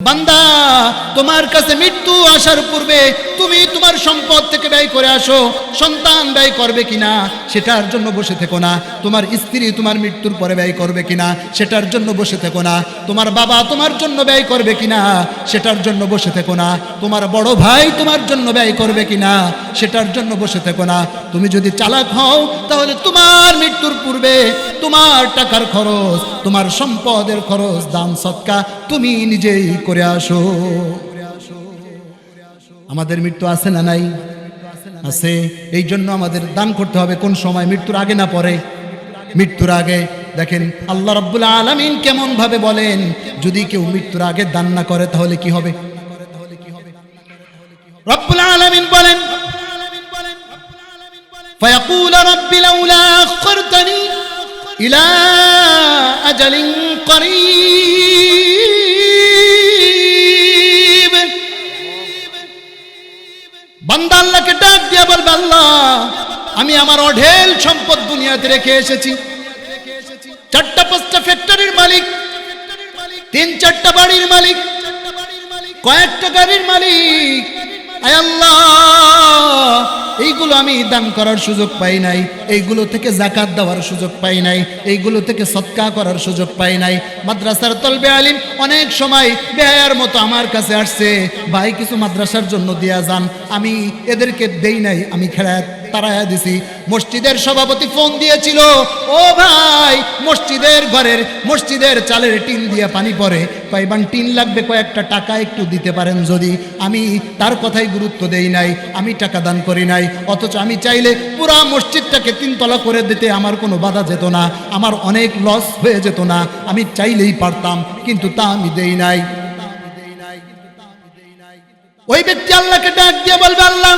বান্দা তোমার কাছে মৃত্যু আসার পূর্বে তুমি তোমার সম্পদ থেকে ব্যয় করে আসো, সন্তান ব্যয় করবে কিনা সেটার জন্য বসে থেকো না। তোমার স্ত্রী তোমার মৃত্যুর পরে ব্যয় করবে কিনা সেটার জন্য বসে থেকো না। তোমার বাবা তোমার জন্য ব্যয় করবে কিনা সেটার জন্য বসে থেকো না। তোমার বড় ভাই তোমার জন্য ব্যয় করবে কিনা সেটার জন্য বসে থেকো না। তুমি যদি চালাক হও, তাহলে তোমার মৃত্যুর পূর্বে তোমার টাকার খরচ, তোমার সম্পদের খরচ, দান, সৎকা তুমি নিজেই করে আসো। আমাদের মৃত্যু আছে না নাই আছে এই জন্য আমাদের দান করতে হবে কোন সময় মৃত্যুর আগে না পরে মৃত্যুর আগে দেখেন আল্লাহ রব্বুল আলমিন কেমন ভাবে বলেন যদি কেউ মৃত্যুর আগে দান না করে তাহলে কি হবে রব্বুল আলমিন বলেন فيقول رب لولا أخرتني إلى أجل قريب বান্দা আল্লাহকে ডাক দিয়া বলবে, আল্লাহ, আমি আমার অঢেল সম্পদ দুনিয়াতে রেখে এসেছি। চারটা পাঁচটা ফ্যাক্টরির মালিক, তিন চারটা বাড়ির মালিক, কয়েকটা গাড়ির মালিক। আল্লাহ এইগুলো আমি দান করার সুযোগ পাই নাই। এইগুলো থেকে জাকাত দেওয়ার সুযোগ পাই নাই। এইগুলো থেকে সৎকা করার সুযোগ পাই নাই। মাদ্রাসার তলবে আলিম অনেক সময় বেয়ার মতো আমার কাছে আসছে, ভাই, কিছু মাদ্রাসার জন্য দেয়া যান। আমি এদেরকে দেই নাই, আমি খেলায় তারায়া দিছি। মসজিদের সভাপতি ফোন দিয়েছিল, ও ভাই, মসজিদের ঘরের, মসজিদের চালের টিন দিয়ে পানি পড়ে। কয়বান টিন লাগবে, কয়েকটা টাকা একটু দিতে পারেন যদি। আমি তার কথাই গুরুত্ব দেই নাই, আমি টাকা দান করি নাই। অথচ আমি চাইলে পুরা মসজিদটাকে তিনতলা করে দিতে আমার কোনো বাধা যেত না আমার অনেক লস হয়ে যেত না আমি চাইলেই পারতাম কিন্তু তা আমি দেই নাই ওই ব্যক্তি আল্লাহকে ডাক দিয়ে বলবে আল্লাহ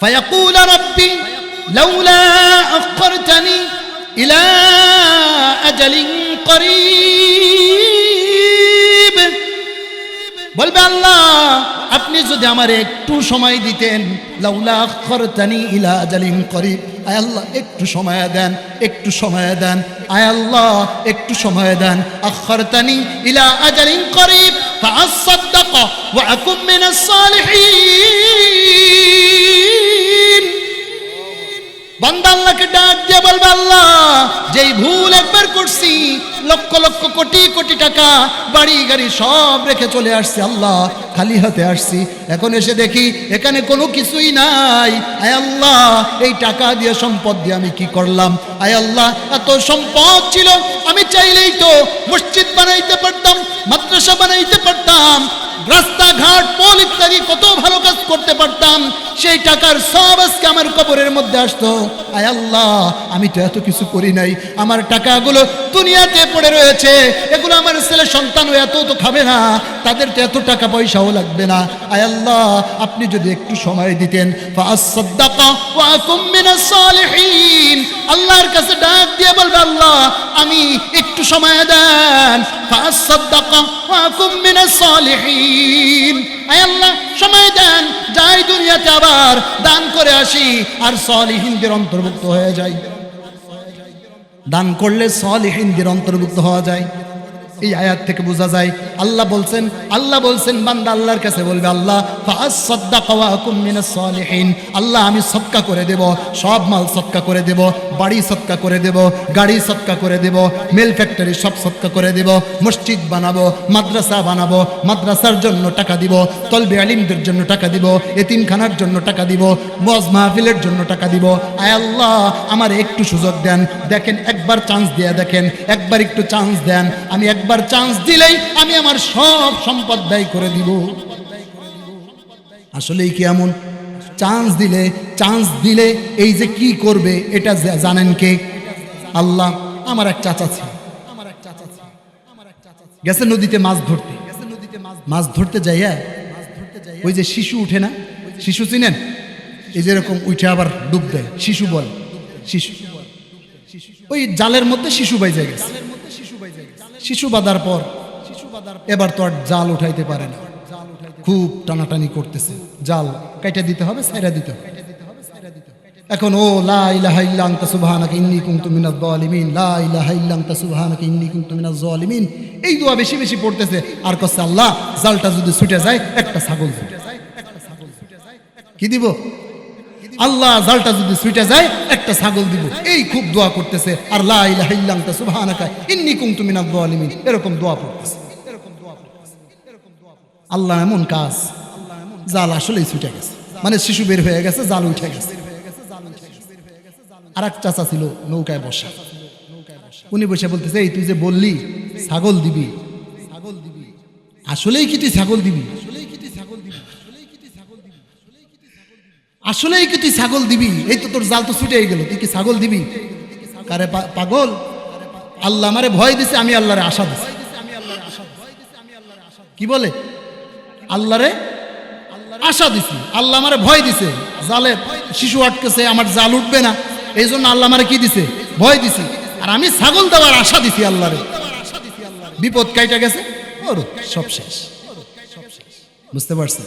فيقول ربي لولا أخرتني إلى أجل قريب বলবে আল্লাহ, আপনি যদি আমার একটু সময় দিতেন, লাউলা খরতানি ইলা জালিম করিব। আয় আল্লাহ, একটু সময় দেন, একটু সময় দেন। আয় আল্লাহ, একটু সময় দেন। আখরতানি ইলা আজালিম করিব। ফাআসাদ্দাক ওয়া আকুম মিনাস সালিহিন এখন এসে দেখি, এখানে কোনো কিছুই নাই। আয় আল্লাহ, এই টাকা দিয়ে সম্পদ দিয়ে আমি কি করলাম? আয় এত সম্পদ ছিল, আমি চাইলেই তো মসজিদ বানাইতে পারতাম, মাদ্রাসা বানাইতে পারতাম রাস্তাঘাট পোল ইত্যাদি কত ভালো কাজ করতে পারতাম, সেই টাকার সব আজকে আমার কবরের মধ্যে আসতো। আয় আল্লাহ, আমি তো এত কিছু করি নাই। আমার টাকাগুলো দুনিয়াতে পড়ে রয়েছে। এগুলো আমার ছেলে সন্তানও এত তো খাবে না। তাদের তো এত টাকা পয়সাও লাগবে না। আয় আল্লাহ, আপনি যদি একটু সময় দিতেন। ফাআসসাদ্দাকা ওয়া আল্লাহর কাছে ডাক দিয়ে বলবে, আল্লাহ, আমি একটু সময় দেন। আল্লাহ, সময় দেন, যাই দুনিয়াতে আবার দান করে আসি, আর সলিহীনদের অন্তর্ভুক্ত হয়ে যাই। দান করলে সলিহীনদের অন্তর্ভুক্ত হওয়া যায়। এই আয়াত থেকে বোঝা যায়, আল্লাহ বলছেন আল্লাহ বলছেন, বান্দা আল্লাহর কাছে বলবে, আল্লাহ আল্লাহ, আমি সৎকা করে দেব, সব মাল সৎকা করে দেব, বাড়ি সৎকা করে দেব, গাড়ি সৎকা করে দেব, মেল ফ্যাক্টরি সব সৎকা করে দেব, মসজিদ বানাবো, মাদ্রাসা বানাবো, মাদ্রাসার জন্য টাকা দিব, তলবে আলিমদের জন্য টাকা দিব, এতিমখানার জন্য টাকা দিব, মজ মাহফিলের জন্য টাকা দিব। আয় আল্লাহ, আমার একটু সুযোগ দেন, দেখেন, একবার চান্স দিয়ে দেখেন, একবার একটু চান্স দেন, আমি একবার চান্স দিলেই আমি আমার সব সম্পদ ব্যয় করে দিব। আসলেই কি এমন? চান্স দিলে চান্স দিলে এই যে কি করবে এটা জানেন কে? আল্লাহ, আমার এক চাচা ছিল। গেছে নদীতে মাছ ধরতে। মাছ ধরতে যাইয়া ওই যে শিশু উঠে না? শিশু চিনেন? এই যেরকম উঠে আবার ডুব দেয়। শিশু বল। শিশু। ওই জালের মধ্যে শিশু বাইজে গেছে। শিশু বাঁধার পর এবার তো আর জাল উঠাইতে পারে না। খুব টানাটানি করতেছে। জাল কাইটা দিতে হবে সাইরা দিতে হবে। এখন, ও লা লা এই বেশি বেশি পড়তেছে। আর আল্লাহ, জালটা যদি ছুটে যায়, একটা কি দিব? আল্লাহ জালটা যদি ছুটে যায়, একটা ছাগল দিব। এই খুব দোয়া করতেছে। আর লা ইলাহা ইল্লা আনতা সুবহানাকা, ইন্নী কুনতু মিনাজ জালিমিন এরকম দোয়া পড়তেছে আল্লাহ এমন কাজ, জাল আসলেই ছুটে গেছে। মানে শিশু বের হয়ে গেছে, জাল উঠে গেছে। আর এক চাচা ছিল নৌকায় বসা। উনি বসে বলতেছে, এই তুই যে বললি ছাগল দিবি ছাগল দিবি। আসলেই কি তুই ছাগল দিবি? আসলেই কি তুই ছাগল দিবি? এই তো তোর জাল তো ছুটে গেল। তুই কি ছাগল দিবি? কারে পাগল? আল্লাহ আমারে ভয় দিছে আমি আল্লাহরে আশা দিছি। কি বলে? আল্লাহরে আশা দিছি। আল্লাহ আমারে ভয় দিছে। জালে শিশু আটকেছে আমার জাল উঠবে না। এই জন্য আল্লাহ আমারে কি দিছে? ভয় দিছি। আর আমি ছাগল দেওয়ার আশা দিছি আল্লাহরে। বিপদ কাইটা গেছে ওর সব শেষ। বুঝতে পারছেন?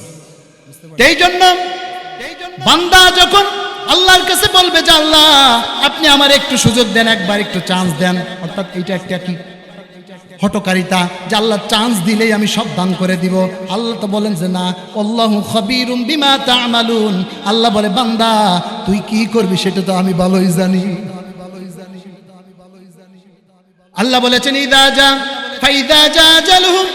এই জন্য বান্দা যখন আল্লাহর কাছে বলবে যে আল্লাহ, আপনি আমার একটু সুযোগ দেন, একবার একটু চান্স দেন। অর্থাৎ এইটা একটা কি? হটকারিতা, যে আল্লাহ চান্স দিলেই আমি সব দান করে দিব। আল্লাহ তো বলেন যে না, আল্লাহ খবিরুম বিমা তামালুন। আল্লাহ বলে, বান্দা, তুই কি করবি সেটা তো আমি ভালোই জানি। আল্লাহ বলেছেন, ইদা যা ফাইদা যা জালহুম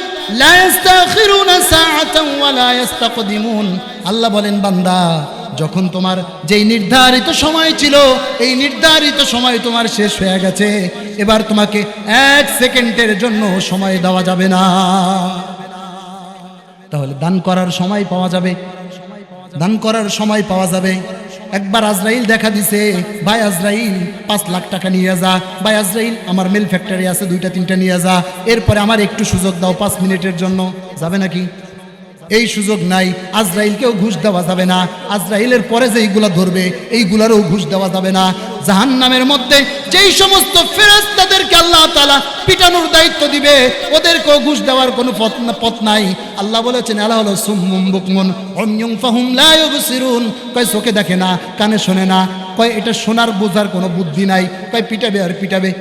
আল্লাহ বলেন, বান্দা, যখন তোমার যেই নির্ধারিত সময় ছিল, এই নির্ধারিত সময় তোমার শেষ হয়ে গেছে, এবার তোমাকে এক সেকেন্ডের জন্য সময় দেওয়া যাবে না। তাহলে দান করার সময় পাওয়া যাবে। দান করার সময় পাওয়া যাবে। একবার আজরাইল দেখা দিছে, ভাই আজরাইল, পাঁচ লাখ টাকা নিয়ে যা। ভাই আজরাইল, আমার মিল ফ্যাক্টরি আছে, দুইটা, তিনটা নিয়ে যা। এরপরে আমার একটু সুযোগ দাও পাঁচ মিনিটের জন্য। যাবে নাকি? এই সুযোগ নাই। আজরাইলকেও ঘুষ দেওয়া যাবে না। আজরাইলের পরে যে এইগুলা ধরবে, এইগুলারও ঘুষ দেওয়া যাবে না। জাহান নামের মধ্যে যেই সমস্ত ফেরেস্তাদেরকে আল্লাহ তালা পিটানোর দায়িত্ব দিবে, ওদেরকেও ঘুষ দেওয়ার কোনো পথ পথ নাই। আল্লাহ বলেছেন আল্লাহ হলো সুম্মুম বুকমুন অন্যং ফাহুম লা ইউবসিরুন। কয়, চোখে দেখে না, কানে শোনে না। কয়, এটা শোনার, বোঝার কোনো বুদ্ধি নাই। কয়, পিটাবে আর পিটাবে।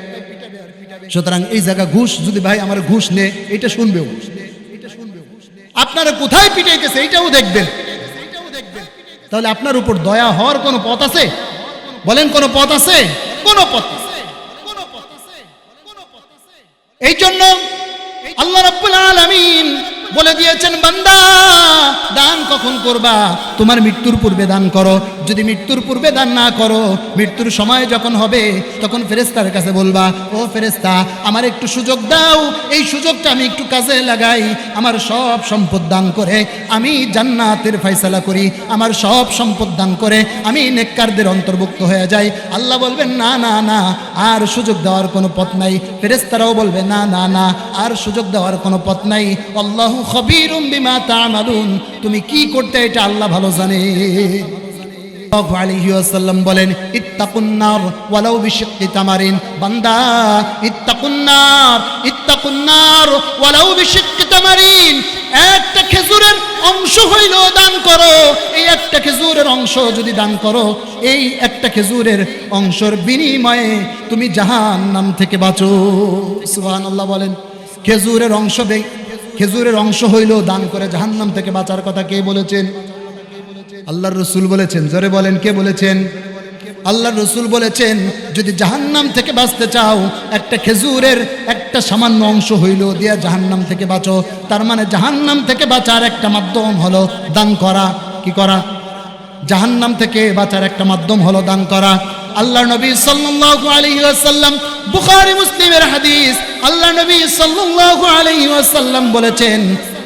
সুতরাং এই জায়গা ঘুষ, যদি ভাই আমার ঘুষ নে, এটা শুনবেও। আপনারা কোথায় পিটাইতেছে এইটাও দেখবেন। তাহলে আপনার উপর দয়া হওয়ার কোনো পথ আছে? বলেন, কোনো পথ আছে? কোনো পথ। এই জন্য আল্লাহ রাব্বুল আলামিন বলে দিয়েছেন, বান্দা, দান কখন করবা? তোমার মৃত্যুর পূর্বে দান করো। যদি মৃত্যুর পূর্বে দান না করো, মৃত্যুর সময় যখন হবে, তখন ফেরেস্তার কাছে বলবা, ও ফেরেস্তা আমার একটু সুযোগ দাও। এই সুযোগটা আমি একটু কাজে লাগাই। আমার সব সম্পদ দান করে, আমি জান্নাতের ফয়সালা করি। আমার সব সম্পদ দান করে, আমি নেককারদের অন্তর্ভুক্ত হয়ে যাই। আল্লাহ বলবেন, না না না, আর সুযোগ দেওয়ার কোনো পথ নাই। ফেরেস্তারাও বলবে, না না না, আর সুযোগ দেওয়ার কোনো পথ নাই। আল্লাহু খবীরুম বিমা তা'মালুন। তুমি কি করতে এটা আল্লাহ ভালো জানে। অংশ দান করো। এই একটা খেজুরের অংশ যদি দান করো, এই একটা খেজুরের অংশের বিনিময়ে তুমি জাহান্নাম থেকে বাঁচো। সুবহানাল্লাহ বলেন, খেজুরের অংশ খেজুরের অংশ হইল, দান করে জাহান্নাম থেকে বাঁচার কথা কে বলেছেন? আল্লাহর রসুল বলেছেন, জোরে বলেন, কে বলেছেন? আল্লাহর রসুল বলেছেন, যদি জাহান্নাম থেকে বাঁচতে চাও, একটা খেজুরের একটা সামান্য অংশ হইল, দিয়া জাহান্নাম থেকে বাঁচো। তার মানে জাহান্নাম থেকে বাঁচার একটা মাধ্যম হলো দান করা। কি করা? জাহান্নাম থেকে বাঁচার একটা মাধ্যম হলো দান করা। আল্লাহ নবী ওয়াসাল্লাম, বুখারী, মুসলিমের হাদিস আল্লাহ নবী সাল্লাল্লাহু আলাইহি ওয়াসাল্লাম বলেছেন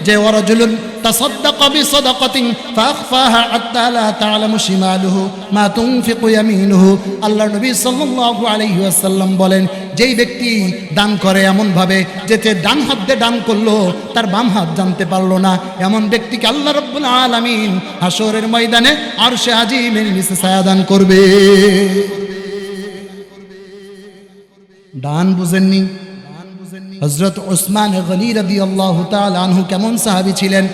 যে ওয়ারাজুলুন তাসাদ্দাক বিসাদাকাতিন ফাখফাহা হাত্তা লা তা'লামু শিমালুহু, মা তুনফিকু ইয়ামিনুহু। আল্লাহ নবী সাল্লাল্লাহু আলাইহি ওয়াসাল্লাম বলেন, যেই ব্যক্তি দান করে এমন ভাবে যে ডান হাত দিয়ে দান করল, তার বাম হাত জানতে পারল না। এমন ব্যক্তিকে আল্লাহ রাব্বুল আলামিন হাসরের ময়দানে আরশে আজিমের নিচে ছায়া দান করবে। দান বুঝেননি? হজরত ওসমান গনি রদি আল্লাহ আনহু কেমন সাহাবি ছিলেন?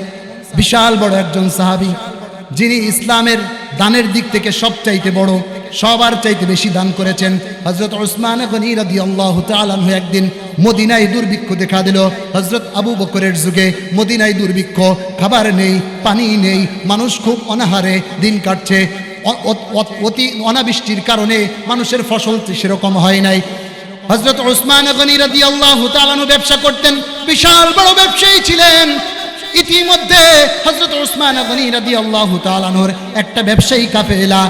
বিশাল বড় একজন সাহাবি, যিনি ইসলামের দানের দিক থেকে সবচাইতে বড়, সবার চাইতে বেশি দান করেছেন। হজরত ওসমান গনি রাদি আল্লাহ তালানহু একদিন মদিনায় দুর্ভিক্ষ দেখা দিল। হজরত আবু বকরের যুগে মদিনায় দুর্ভিক্ষ, খাবার নেই, পানি নেই, মানুষ খুব অনাহারে দিন কাটছে। অতি অনাবৃষ্টির কারণে মানুষের ফসল সেরকম হয় নাই। হজরত ওসমান গনি রাদি আল্লাহ তালানহু ব্যবসা করতেন, বিশাল বড় ব্যবসায়ী ছিলেন। ইতিমধ্যে হজরত ওসমান গনি রাদি আল্লাহ তালানোর একটা ব্যবসায়ী কাফেলা,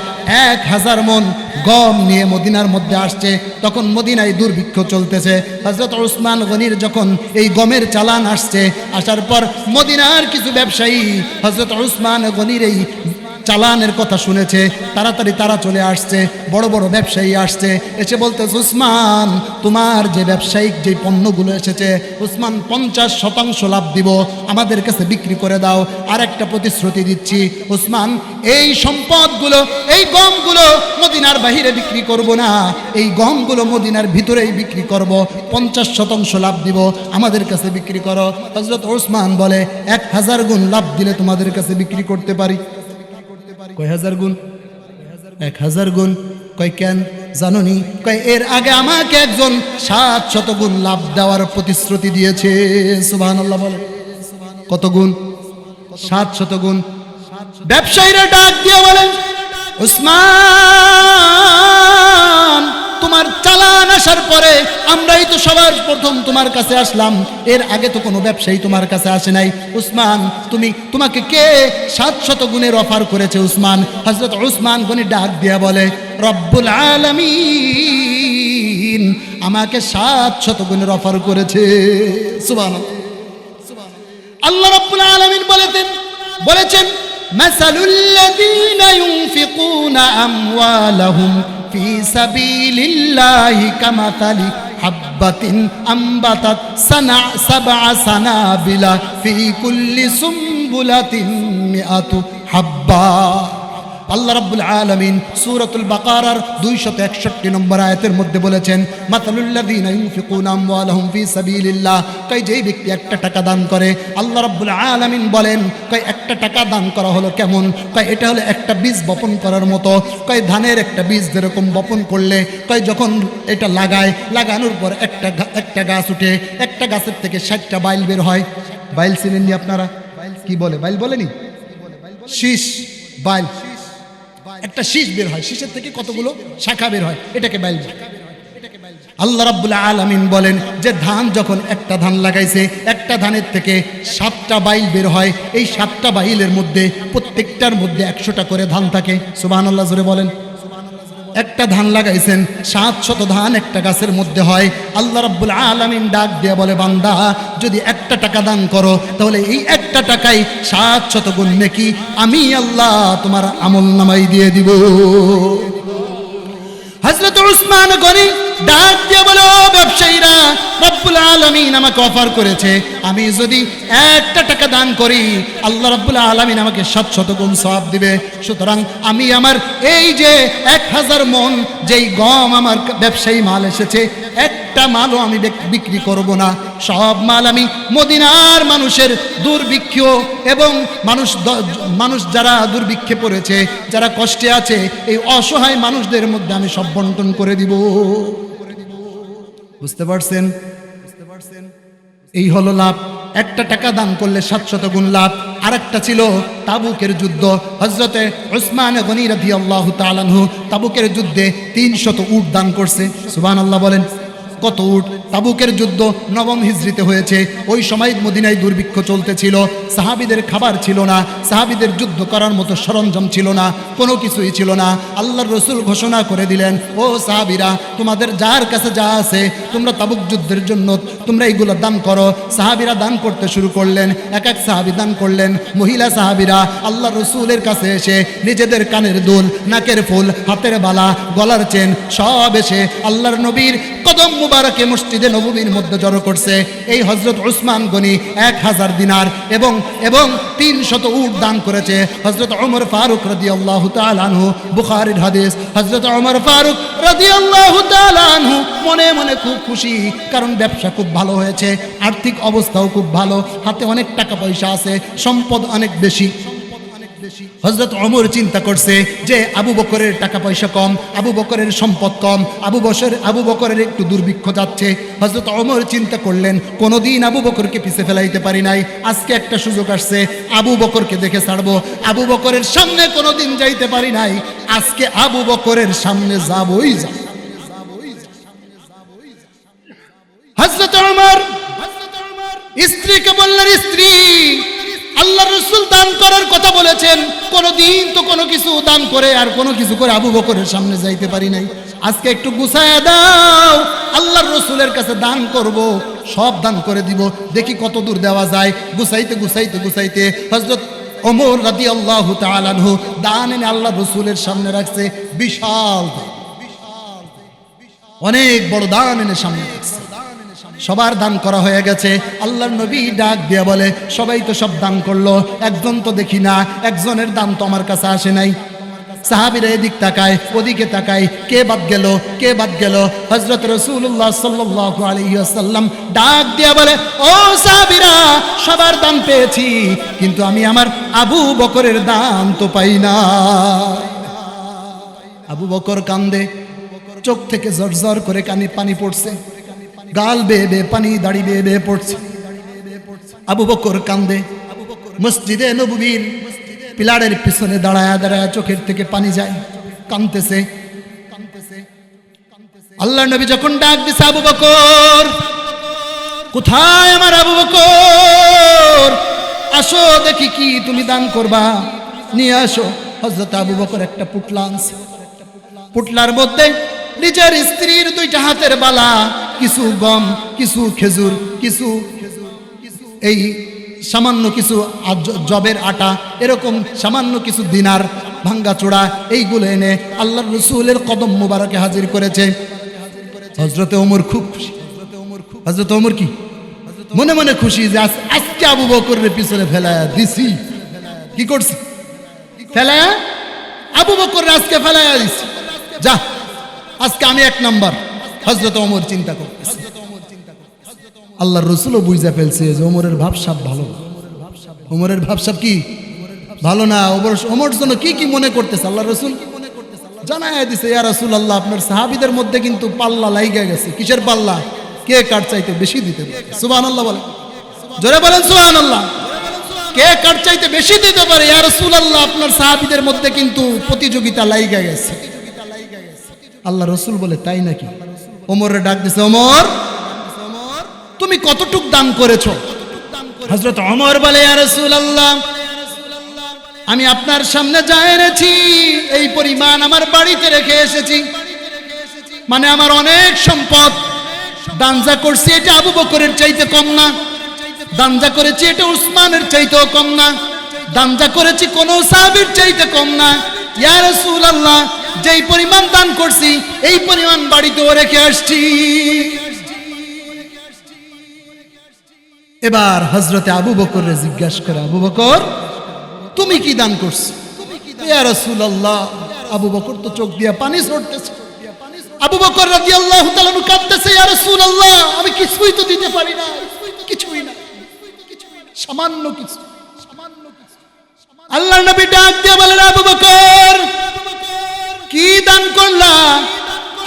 এক হাজার মন গম নিয়ে মদিনার মধ্যে আসছে। তখন মদিনায় দুর্ভিক্ষ চলতেছে। হজরত ওসমান গনির যখন এই গমের চালান আসছে, আসার পর মদিনার কিছু ব্যবসায়ী হজরত ওসমান গনির এই চালানের কথা শুনেছে, তাড়াতাড়ি তারা চলে আসছে, বড় বড় ব্যবসায়ী আসছে, এসে বলতে উসমান, তোমার যে ব্যবসায়িক যে পণ্যগুলো এসেছে, উসমান পঞ্চাশ শতাংশ লাভ দিব, আমাদের কাছে বিক্রি করে দাও আর একটা প্রতিশ্রুতি দিচ্ছি, উসমান, এই সম্পদগুলো, এই গমগুলো মদিনার বাহিরে বিক্রি করব না, এই গমগুলো মদিনার ভিতরেই বিক্রি করব, পঞ্চাশ শতাংশ লাভ দিব, আমাদের কাছে বিক্রি করো। হজরত ওসমান বলে, এক হাজার গুণ লাভ দিলে তোমাদের কাছে বিক্রি করতে পারি। কয় হাজার গুণ? এক হাজার গুণ। কয় কেন? জাননি? কয়, এর আগে আমাকে একজন সাত শত গুণ লাভ দেওয়ার প্রতিশ্রুতি দিয়েছে। সুবাহ বলে। কত গুণ? সাত শত গুণ। ব্যবসায়ীরা ডাক দিয়ে বলেন উসমান তোমার চালান আসার পরে আমরাই তো সবার প্রথম তোমার কাছে আসলাম। এর আগে তো কোনো ব্যবসায়ী তোমার কাছে আসে নাই। উসমান, তুমি, তোমাকে কে সাত শত গুণের অফার করেছে উসমান? হজরত উসমান গনি ডাক দিয়া বলে, রব্বুল আলমিন আমাকে সাত শত গুণের অফার করেছে। সুবান আল্লাহ রব্বুল আলামিন বলেছেন বলেছেন, মাসালুল্লাযীনা ইউনফিকুনা في سبيل الله كمثل حبة أنبتت سنع سبع سنابل في كل سنبلة مئة حبّة. আল্লাহ রাব্বুল আলামিন সূরাতুল বাকারার 261 নম্বর আয়াতের মধ্যে বলেছেন মাতালুল্লাযীনা ইউনফিকুনা আমওয়ালাহুম ফি সাবিলিল্লাহ। কই যেই ব্যক্তি একটা টাকা দান করে, আল্লাহ রাব্বুল আলামিন বলেন কই একটা টাকা দান করা হলো কেমন? কই এটা হলো একটা বীজ বপন করার মতো। কই ধানের একটা বীজ যেরকম বপন করলে কই যখন এটা লাগায়, লাগানোর পর একটা একটা গাছ উঠে, একটা গাছের থেকে ষাটটা বাইল বের হয়। বাইল চিনেননি আপনারা? কি বলে? বাইল বলেনি? শীষ, বাইল। একটা শীষ বের হয়, শীষের থেকে কতগুলো শাখা বের হয়? এটাকে বাইল। আল্লাহ রাব্বুল আলামিন বলেন, যে ধান যখন একটা ধান লাগাইছে, একটা ধানের থেকে সাতটা বাইল বের হয়। এই সাতটা বাইলের মধ্যে প্রত্যেকটার মধ্যে একশোটা করে ধান থাকে। সুবহানাল্লাহ জোরে বলেন। একটা ধান লাগাইছেন সাত শত ধান একটা গাছের মধ্যে হয়। আল্লাহ রাব্বুল আলামিন ডাক দিয়ে বলে, বান্দা, যদি একটা টাকা দান করো, তাহলে এই একটা টাকাই সাত শত গুণ নেকি। আমি আল্লাহ তোমার আমল নামাই দিয়ে দিব। হজরত উসমান গনি ডাক বলে ব্যবসায়ীরা, রব্বুল আলমিন আমাকে অফার করেছে। আমি যদি একটা টাকা দান করি, আল্লাহ রব্বুল আলমিন আমাকে সাত শত গুণ সব দিবে। সুতরাং আমি আমার এই যে এক হাজার মন, যেই গম আমার ব্যবসায়ী মাল এসেছে, একটা মালও আমি বিক্রি করব না। সব মাল আমি মদিনার মানুষের দুর্ভিক্ষ এবং মানুষ মানুষ যারা দুর্ভিক্ষে পড়েছে, যারা কষ্টে আছে, এই অসহায় মানুষদের মধ্যে আমি সব বন্টন করে দিব। বুঝতে পারছেন? এই হলো লাভ। একটা টাকা দান করলে সাতশত গুণ লাভ। আর একটা ছিল তাবুকের যুদ্ধ। হজরতে ওসমান গনির আল্লাহ তালানহু তাবুকের যুদ্ধে তিনশত উট দান করছে। সুবান আল্লাহ বলেন কত উট? তাবুকের যুদ্ধ নবম হিজরিতে হয়েছে। ওই সময় মদিনায় দুর্ভিক্ষ চলতেছিল। সাহাবিদের খাবার ছিল না। সাহাবিদের যুদ্ধ করার মতো সরঞ্জাম ছিল না। কোনো কিছুই ছিল না। আল্লাহর রসুল ঘোষণা করে দিলেন, ও সাহাবিরা, তোমাদের যার কাছে যা আছে, তোমরা তাবুক যুদ্ধের জন্য, তোমরা এইগুলো দান করো। সাহাবিরা দান করতে শুরু করলেন। এক এক সাহাবি দান করলেন। মহিলা সাহাবিরা আল্লাহ রসুলের কাছে এসে নিজেদের কানের দুল, নাকের ফুল, হাতের বালা, গলার চেন সব এসে আল্লাহর নবীর কদম মুবারকে মসজিদে নবীর মধ্যে জড়ো করছে। এই হজরত উসমান গনি এক হাজার দিনার এবং এবং তিন শত উট দান করেছে। হজরত ওমর ফারুক রাদি আল্লাহ তালানহু বুখারির হাদিস। হজরত ওমর ফারুক রাদি আল্লাহ তালানহু মনে মনে খুব খুশি, কারণ ব্যবসা খুব ভালো হয়েছে, আর্থিক অবস্থাও খুব ভালো, হাতে অনেক টাকা পয়সা আছে, সম্পদ অনেক বেশি। হজরত অমর চিন্তা করছে যে আবু বকরের টাকা পয়সা কম, আবু বকরের সম্পদ কম, আবু বসর আবু বকরের একটু দুর্ভিক্ষ যাচ্ছে। হজরত অমর চিন্তা করলেন, কোনোদিন আবু বকরকে পিছে ফেলাইতে পারি নাই। আজকে একটা সুযোগ আসছে, আবু বকরকে দেখে ছাড়বো। আবু বকরের সামনে কোনোদিন যাইতে পারি নাই। আজকে আবু বকরের সামনে যাবই যাব হজরত অমর স্ত্রীকে বললেন, স্ত্রী আল্লাহ রসুল দান করার কথা বলেছেন। কোনোদিন তো কোনো কিছু দান করে আর কোনো কিছু করে আবু বকরের সামনে যাইতে পারি নাই। আজকে একটু গুছায় দাও, আল্লাহর রসুলের কাছে দান করব, সব দান করে দিব। দেখি কত দূর দেওয়া যায়। গুছাইতে গুছাইতে গুছাইতে হজরত ওমর রাদি আল্লাহ তালানহু দান এনে আল্লাহ রসুলের সামনে রাখছে। বিশাল। অনেক বড় দান এনে সামনে রাখছে। সবার দান করা হয়ে গেছে। আল্লাহর নবী ডাক দিয়ে বলে, সবাই তো সব দান করল, একজন তো দেখি না, একজনের দান তো আমার কাছে আসে নাই। সাহাবিরা এদিক তাকায়, ওদিকে তাকায়, কে বাদ গেল, কে বাদ গেল? হজরত রসুল্লাহ সাল্লাহ আলহিহাসাল্লাম ডাক দিয়ে বলে, ও সাহাবিরা, সবার দান পেয়েছি, কিন্তু আমি আমার আবু বকরের দান তো পাই না। আবু বকর কান্দে, চোখ থেকে জর্জর করে কানে পানি পড়ছে। গাল বেয়ে পানি দাড়ি বেয়ে বেয়ে পড়ছে। আবু বকর কান্দে। মসজিদে নবুবীর পিলারের পিছনে দাঁড়ায় দাঁড়ায় চোখের থেকে পানি যায়। কানতেছে। আল্লাহ নবী যখন ডাক দিছে, আবু বকর, কোথায় আমার আবু বকর? আসো, দেখি কি তুমি দান করবা। নিয়ে আসো। হজরত আবু বকর একটা পুটলা আনছে। পুটলার মধ্যে নিজের স্ত্রীর দুইটা হাতের বালা, কিছু গম, কিছু খেজুর, কিছু এই সামান্য কিছু জবের আটা, এরকম সামান্য কিছু দিনার ভাঙ্গা চূড়া, এইগুলো এনে আল্লাহ রসুলের কদম মুবারকে হাজির করেছে। হজরতে ওমর খুব খুশি। হজরত ওমর কি? মনে মনে খুশি যে আজ- আজকে আবু বকরের পিছনে ফেলায়া দিছি। কি করছি? ফেলায়া? আবু বকর আজকে ফেলায়া দিছি। যা। আজকে আমি এক নাম্বার। হজরত ওমর চিন্তা করতেছি। আল্লাহ রসুলও বুঝে ফেলছে যে ওমরের ভাবসাব ভালো। ওমরের ভাবসাব কি? ভালো না। ওমর ওমর জন্য কি কি মনে করতেছে আল্লাহ রসুল? দিছে রসুল আল্লাহ আপনার সাহাবিদের মধ্যে কিন্তু পাল্লা লাইগা গেছে। কিসের পাল্লা? কে কার চাইতে বেশি দিতে পারে? সুবাহ আল্লাহ বলে জোরে বলেন সুবাহ আল্লাহ কে কার চাইতে বেশি দিতে পারে? রসুল আল্লাহ আপনার সাহাবিদের মধ্যে কিন্তু প্রতিযোগিতা লাইগা গেছে। আল্লাহ রসুল বলে, তাই নাকি? ওমরে ডাক দিছে, ওমর, তুমি কতটুক দান করেছ? হজরত অমর বলে, ইয়া রাসূলুল্লাহ, আমি আপনার সামনে যা এনেছি, এই পরিমাণ আমার বাড়িতে রেখে এসেছি। মানে আমার অনেক সম্পদ। দানজা করছি, এটা আবু বকরের চাইতে কম না। দানজা করেছি, এটা উসমানের চাইতেও কম না। দানজা করেছি, কোন সাহাবীর চাইতে কম না। ইয়া রাসূলুল্লাহ যেই পরিমাণ দান করছি, এই পরিমাণ বাড়িতেও রেখে আসছি। এবার হজরতে আবু বকরে জিজ্ঞাসা করে, আবু বকর, তুমি কি দান করছ? আবু বকর তো চোখ দিয়ে পানি ছড়তেছে আবু বকর রাদিয়াল্লাহু তাআলা কাঁদতেছে আমি কিছুই তো দিতে পারি না। কিছুই না। সামান্য কিছু। আল্লাহ নবী ডাক দিয়ে বলেন, আবু বকর কি দান করলাম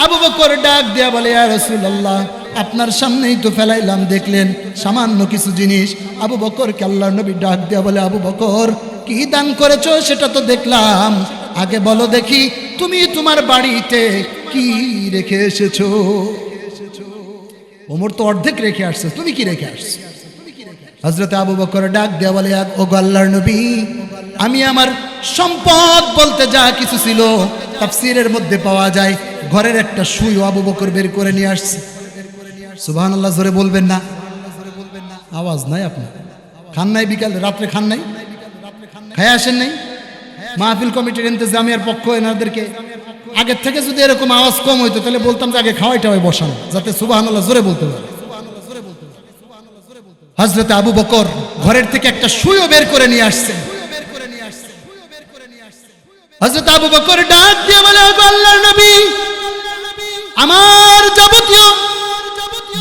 আবু বকর ডাক দিয়া বলে, ইয়া রাসূলুল্লাহ, আপনার সামনেই তো ফেলাইলাম, দেখলেন? সামান্য কিছু জিনিস। আবু বকরকে আল্লাহর নবী ডাক দিয়া বলে, আবু বকর, কি দান করেছ সেটা তো দেখলাম। আগে বলো দেখি, তুমি তোমার বাড়িতে কি রেখে এসেছ? ওমর তো অর্ধেক রেখে আসছে, তুমি কি রেখে আসছো? হজরত আবু বকর ডাক দেওয়া বলে ও আল্লাহর নবী আমি আমার সম্পদ বলতে যা কিছু ছিল তাফসিরের মধ্যে পাওয়া যায়। ঘরের একটা সুই আবু বকর বের করে নিয়ে আসছে। সুবহান আল্লাহ জোরে বলবেন না। আওয়াজ নাই আপনার? খান নাই বিকাল, রাত্রে খান নাই? খায় আসেন নাই? মাহফিল কমিটির ইন্তজামিয়ার পক্ষ এনাদেরকে। আগের থেকে যদি এরকম আওয়াজ কম হইতো, তাহলে বলতাম যে আগে খাওয়াইটা হয় বসানো, যাতে সুবাহ আল্লাহ জোরে বলতে পারে। হজরত আবু বকর ঘরের থেকে একটা সুইও বের করে নিয়ে আসছে। হজরত আবু বকর ডাক দিয়ে বলে, "ওগো আল্লাহর নবী, আমার যাবতীয়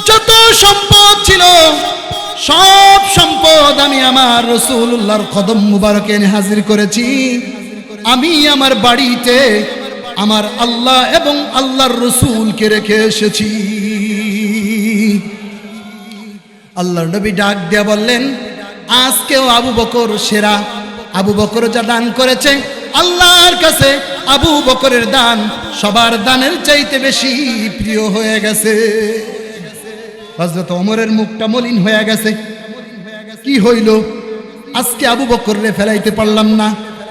যত সম্পদ ছিল, সব সম্পদ আমি আমার রসুল্লাহর কদম মুবারকে এনে হাজির করেছি। আমি আমার বাড়িতে আমার আল্লাহ এবং আল্লাহর রসুলকে রেখে এসেছি। আল্লাহর নবী ডাক দিয়া বললেন, আজকেও আবু বকর সেরা। আবু বকর যা দান করেছে আল্লাহর কাছে আবু বকরের দান সবার দানের চাইতে বেশি প্রিয় হয়ে গেছে। হজরত অমরের মুখটা মলিন হয়ে গেছে। কি হইল? আজকে আবু বকররে ফেলাইতে পারলাম না,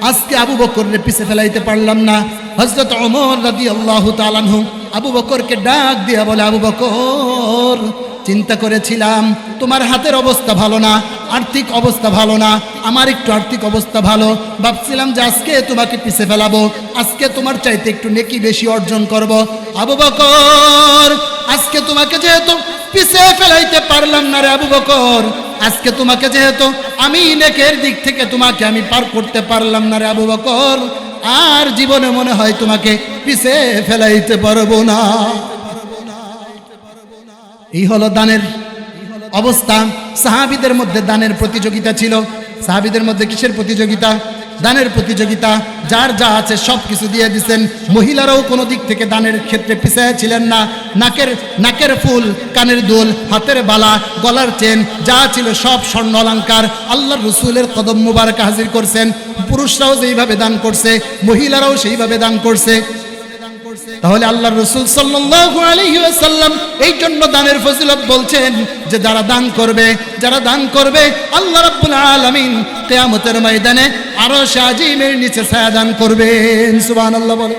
আজকে আবু বকররে পিছে ফেলাইতে পারলাম না। হজরত ওমর রাদি আল্লাহ তালানহু আবু বকরকে ডাক দিয়া বলে, আবু বকর চিন্তা করেছিলাম, তোমার হাতের অবস্থা ভালো না, আর্থিক অবস্থা ভালো না, আমার একটু আর্থিক অবস্থা ভালো। ভাবছিলাম যে আজকে তোমাকে পিছে ফেলাবো, আজকে তোমার চাইতে একটু নেকি বেশি অর্জন করব। আবু বকর, আজকে তোমাকে যেহেতু পিছে ফেলাইতে পারলাম না রে আবু বকর, আজকে তোমাকে যেহেতু আমি নেকের দিক থেকে তোমাকে আমি পার করতে পারলাম না রে আবু বকর, আর জীবনে মনে হয় তোমাকে পিছে ফেলাইতে পারব না। এই হলো দানের অবস্থা। সাহাবিদের মধ্যে দানের প্রতিযোগিতা ছিল। সাহাবিদের মধ্যে কিসের প্রতিযোগিতা? দানের প্রতিযোগিতা। যার যা আছে সব কিছু দিয়ে দিচ্ছেন মহিলারাও কোনো দিক থেকে দানের ক্ষেত্রে পিছায় ছিলেন না। নাকের নাকের ফুল, কানের দুল, হাতের বালা, গলার চেন, যা ছিল সব স্বর্ণ অলঙ্কার। আল্লাহ রসুলের কদম মুবারক হাজির করছেন। পুরুষরাও যেইভাবে দান করছে, মহিলারাও সেইভাবে দান করছে। তাহলে আল্লাহ রসুল সাল্লাহ আলহি আসাল্লাম এই জন্য দানের ফজিলত বলছেন যে যারা দান করবে, যারা দান করবে, আল্লাহ রাব্বুল আলমিন তেয়ামতের ময়দানে আরও সাজিমের নিচে ছায়া দান করবেন। সুবহানাল্লাহ বলে